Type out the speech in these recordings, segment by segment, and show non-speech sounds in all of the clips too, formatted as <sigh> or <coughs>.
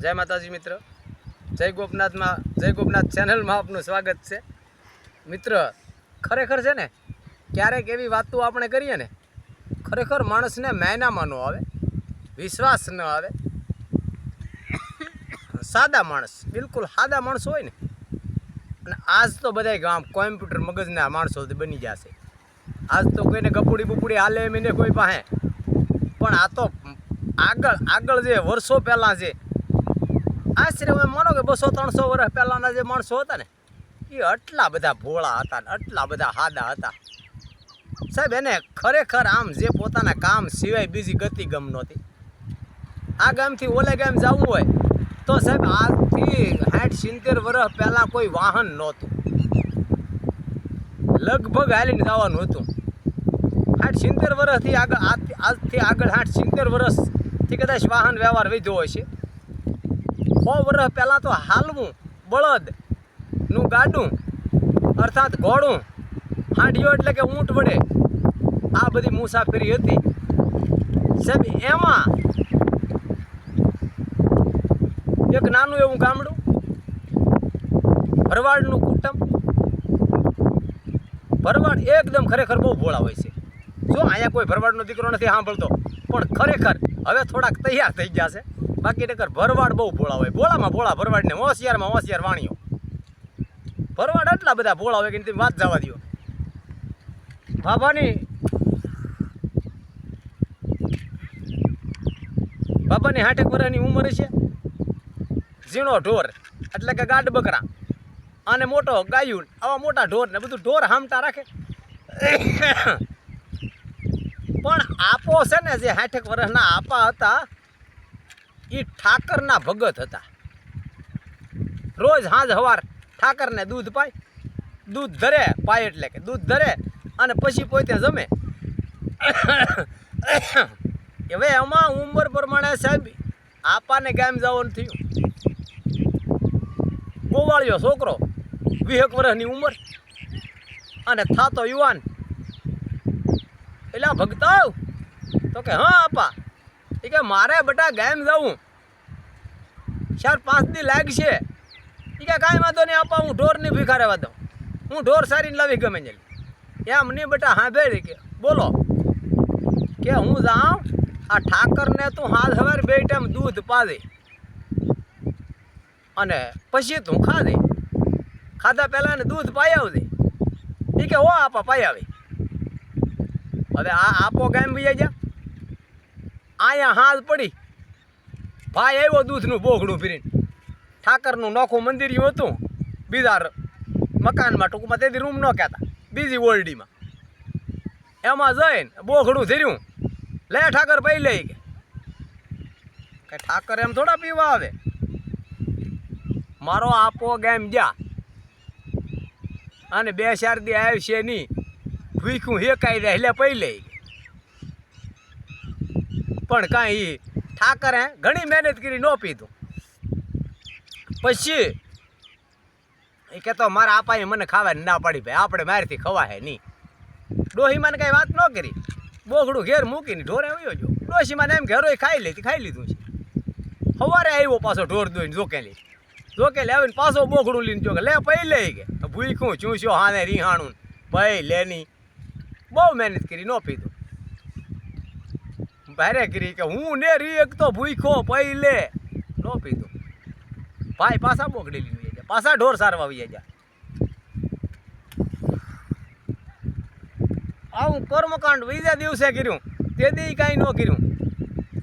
જય માતાજી મિત્ર. જય ગોપનાથમાં, જય ગોપનાથ ચેનલમાં આપનું સ્વાગત છે. મિત્ર, ખરેખર છે ને, ક્યારેક એવી વાતો આપણે કરીએ ને, ખરેખર માણસને માયનામાં ન આવે, વિશ્વાસ ન આવે. સાદા માણસ, બિલકુલ સાદા માણસ હોય ને, અને આજ તો બધા ગામ કોમ્પ્યુટર મગજના માણસો બની જશે આજ તો કોઈને ગપુડી બપુડી હાલે એમ એને કોઈ પાસે. પણ આ તો આગળ આગળ જે વર્ષો પહેલાં છે આશરે માનો કે બસો, ત્રણસો વર્ષ પહેલાંના જે માણસો હતા ને, એ આટલા બધા ભોળા હતા ને, આટલા બધા હાદા હતા. સાહેબ, એને ખરેખર આમ જે પોતાના કામ સિવાય બીજી ગતિ ગમ નહોતી. આ ગામથી ઓલે ગામ જવું હોય, તો સાહેબ, આજથી સાઠ, સિત્તેર વર્ષ પહેલાં કોઈ વાહન નહોતું. લગભગ હાલીને જવાનું હતું. સાઠ, સિત્તેર વર્ષથી આગળ આજથી આગળ સાઠ, સિત્તેર વર્ષથી કદાચ વાહન વ્યવહાર વધ્યો હોય છે. સો વર્ષ પહેલાં તો હાલવું બળદનું ગાડું, અર્થાત ઘોડું હાંડિયો એટલે કે ઊંટ વડે આ બધી મુસાફરી હતી. સાહેબ, એમાં એક નાનું એવું ગામડું, ભરવાડનું કુટુંબ. ભરવાડ એકદમ ખરેખર બહુ ભોળા હોય છે. જો અહીંયા કોઈ ભરવાડનો દીકરો નથી સાંભળતો, પણ ખરેખર હવે થોડાક તૈયાર થઈ ગયા છે. બાકી ટકર ભરવાડ બહુ ભોળા હોય. ભોળામાં ભોળા ભરવાડને હોશિયારમાં હોશિયાર વાણીઓ. ભરવાડ આટલા બધા ભોળા હોય કે તમે વાત જવા દો બાબાની બાબાની હાઠેક વર્ષની ઉંમર છે? ઝીણો ઢોર. એટલે કે ગાઢ બકરા. અને મોટો ગાયું, આવા મોટા ઢોર ને બધું ઢોર હામતા રાખે. <coughs> પણ આપો છે ને જે હાઠેક વર્ષના આપા હતા એ ઠાકરના ભગત હતા. રોજ સાંજ સવાર ઠાકરને દૂધ પાય, દૂધ ધરે, પાય એટલે કે દૂધ ધરે અને પછી પોતે જમે. હવે એમાં ઉંમર પ્રમાણે સાહેબ, આપાને ગામ જવાનું થયું. ગોવાળિયો છોકરો, વીસેક વર્ષની ઉંમર અને થાતો યુવાન. એટલે ભગતાવ? તો કે, હા, આપા એ કે મારે બટા ગામ જવું. ચાર પાંચ દી લાગશે એ કે કાંઈ વાંધો નહીં, આપા હું ઢોરની ભીખા રહેવા દઉં. હું ઢોર સારીને લાવી ગમે જલી એમ નહીં બેટા હા ભે કે, બોલો. કે હું જાઉં, આ ઠાકરને તું હાલ સવારે બે ટાઈમ દૂધ પાદે અને પછી તું ખાધે ખાધા પહેલાં ને દૂધ પાઈ આવજે. એ કે હો, આપા પાઈ આવે. હવે આ આપો ગામ ભૈયા જા અહીંયા હાલ પડી. ભાઈ આવ્યો દૂધનું બોગડું ફીરીને ઠાકરનું નોખું મંદિર હતું. બીજા મકાનમાં ટૂંકમાં તેથી રૂમ ન કહેતા. બીજી ઓરડીમાં. એમાં જઈને બોખડું ધીર્યું. લે ઠાકર પૈ લઈ કે ઠાકર એમ થોડા પીવા આવે? મારો આપો ગેમ જા અને બે ચાર દી આવશે નહીં. ભૂખ્યું દે એટલે પઈ લે પણ કાંઈ ઠાકરે ઘણી મહેનત કરી ન પીધું. પછી એ કહેતો, મારા આપાએ મને ખાવા ના પાડી ભાઈ, આપણે મારથી ખવાય નહીં. ડોહીમાને કાંઈ વાત ન કરી. બોગડું ઘેર મૂકીને ઢોરે આવ્યો જો ડોશીમાને એમ ઘેરો ખાઈ લીધી ખાઈ લીધું છે. સવારે આવ્યો પાછો ઢોર દોઈને જોકેલી જોકે લે આવીને પાછો બોગડું લઈને જોકે લે પૈ લઈ કે. ભૂખ્યું, ચૂસ્યો, હાને રીહાણું. ભાઈ લેની બહુ મહેનત કરી, ન પીધું. ભારે કરી કે હું ને રી એક તો ભૂખો પહેલે ન પીધું. ભાઈ પાછા બોગડી લઈને વહી પાછા ઢોર સારવા આવી જાય આવું કર્મકાંડ બીજા દિવસે કર્યું. તે દી કાંઈ ન કર્યું.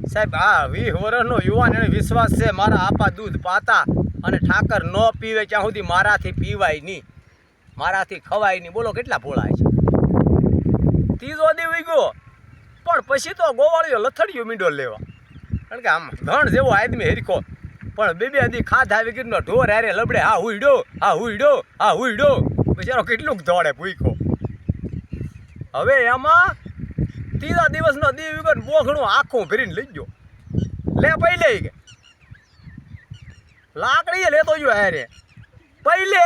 સાહેબ, આ વીસ વર્ષનો યુવાન, એને વિશ્વાસ છે મારા આપા દૂધ પાતા અને ઠાકર ન પીવે ત્યાં સુધી મારાથી પીવાય નહીં. મારાથી ખવાય નહીં. બોલો કેટલા ભોળાય છે. ત્રીજો દી ગયો. પણ પછી તો ગોવાળીઓ લથડિયો મીંડો લેવા. કારણ કે આમ ધણ જેવો આદમી હરખો. પણ બે બે હદી ખાધ આવી ગીરનો ઢોર હારે લબડે, હા હુઈડો હા હુઈડો હા હુઈડો બિચારો કેટલુંક દોડે ભૂખો હવે એમાં ત્રીજા દિવસનો દી વિગર બોખણું આખું ભરીને લઈ ગયો. લે પહેલે લે કે લાકડી લેતો ગયો હારે. પૈલે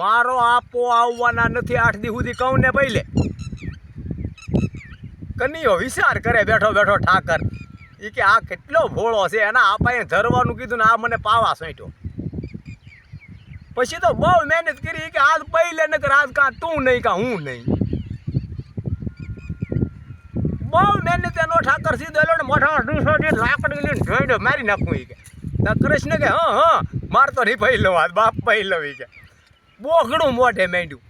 મારો આપો આવવાના નથી આઠ દી સુધી કહું ને પૈલે કનીયો વિચાર કરે, બેઠો બેઠો ઠાકર. એ કે આ કેટલો ભોળો છે, એના આપાએ ધરવાનું કીધું ને આ મને પાવા સોંટ્યો. પછી તો બહુ મહેનત કરી કે આજ પહેલે નકર આજ કાં તું નહીં કાં હું નહીં. બહુ મહેનત એનો ઠાકર સીધો એલો ને મોઢા દૂસો લાકડી લઈને જોઈડો મારી નાખું એ કે. કૃષ્ણ કે, હા હા, માર તો નહીં પહેલો આજ બાપ પહેલો એ કે. બોખડું મોઢે માંડ્યું.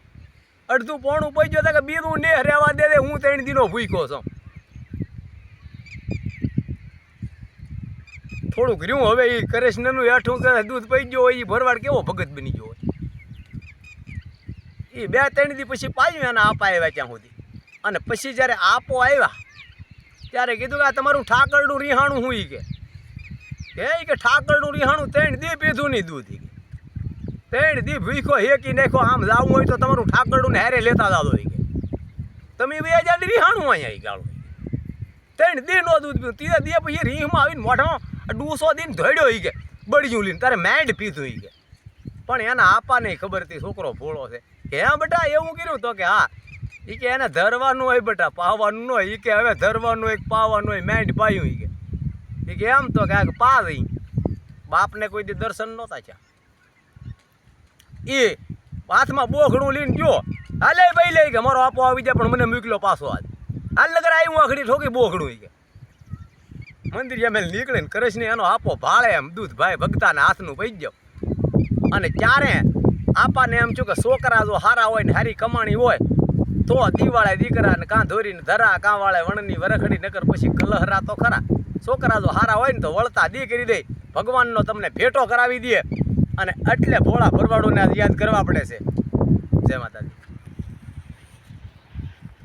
અડધું પોણું પૈજો તો કે બીરું ને રહેવા દે, હું ત્રણ દિનો ભૂખ્યો છું. થોડુંક રહ્યું, હવે એ કૃષ્ણનું હેઠું કે દૂધ પી ગયો હોય એ ભરવાડ કેવો ભગત બની ગયો હોય? એ બે ત્રણ દી પછી પાયું એના આપા આવ્યા ત્યાં સુધી. અને પછી જ્યારે આપો આવ્યા, ત્યારે કીધું કે આ તમારું ઠાકરનું રિહાણું હું કે? એ કે ઠાકરનું રિહાણું ત્રણ દી પીધું નહીં દૂધ ત્રણ દી ભીખો હેકી નાખો આમ જાવું હોય તો તમારું ઠાકરડું ને હારે લેતા ઈ કે. તમે બે હજાર રીહાણું અહીંયા ગાળો. ત્રણ દી નો દૂધ પીવું ત્રીજા દી પછી રીહમાં આવીને મોઢામાં ડૂસો દીને ધોડ્યો કે બળિયું લઈને તારે મેંડ પીધું કે. પણ એના આપા નહીં ખબર હતી છોકરો ભોળો છે. કે હા બેટા, એવું કર્યું તો કે હા. એ કે એને ધરવાનું હોય બેટા, પાવાનું હોય. એ કે હવે ધરવાનું હોય પાવાનું હોય, મેંડ પાયું ઈ કે. એ કે એમ તો કે પા દઈ. બાપને કોઈ દી દર્શન નહોતા થયા. એ હાથમાં બોખડું લઈને ગયો. હાલે ભાઈ લઈ કે મારો આપો આવી જાય, પણ મને મૂકલો પાછો આજ હાલ નગર આવી આખડી ઠોકી બોખડું કે. મંદિર એમ નીકળે ને કૃષ્ણ એનો આપો ભાળે એમ દૂધ ભાઈ ભગતાના હાથનું પઈ ગયો. અને ત્યારે આપાને એમ છું કે છોકરા જો હારા હોય ને હારી કમાણી હોય, તો દિવાળે દીકરા ને કાં ધોરીને ધરા, કાં વાળે વણની વરખડી, નકર પછી કલહરા તો ખરા. છોકરા જો હારા હોય ને તો વળતા દી કરી દે. ભગવાનનો તમને ભેટો કરાવી દે. અને એટલે ભોળા ભરવાડોને યાદ કરવા પડે છે. જય માતાજી.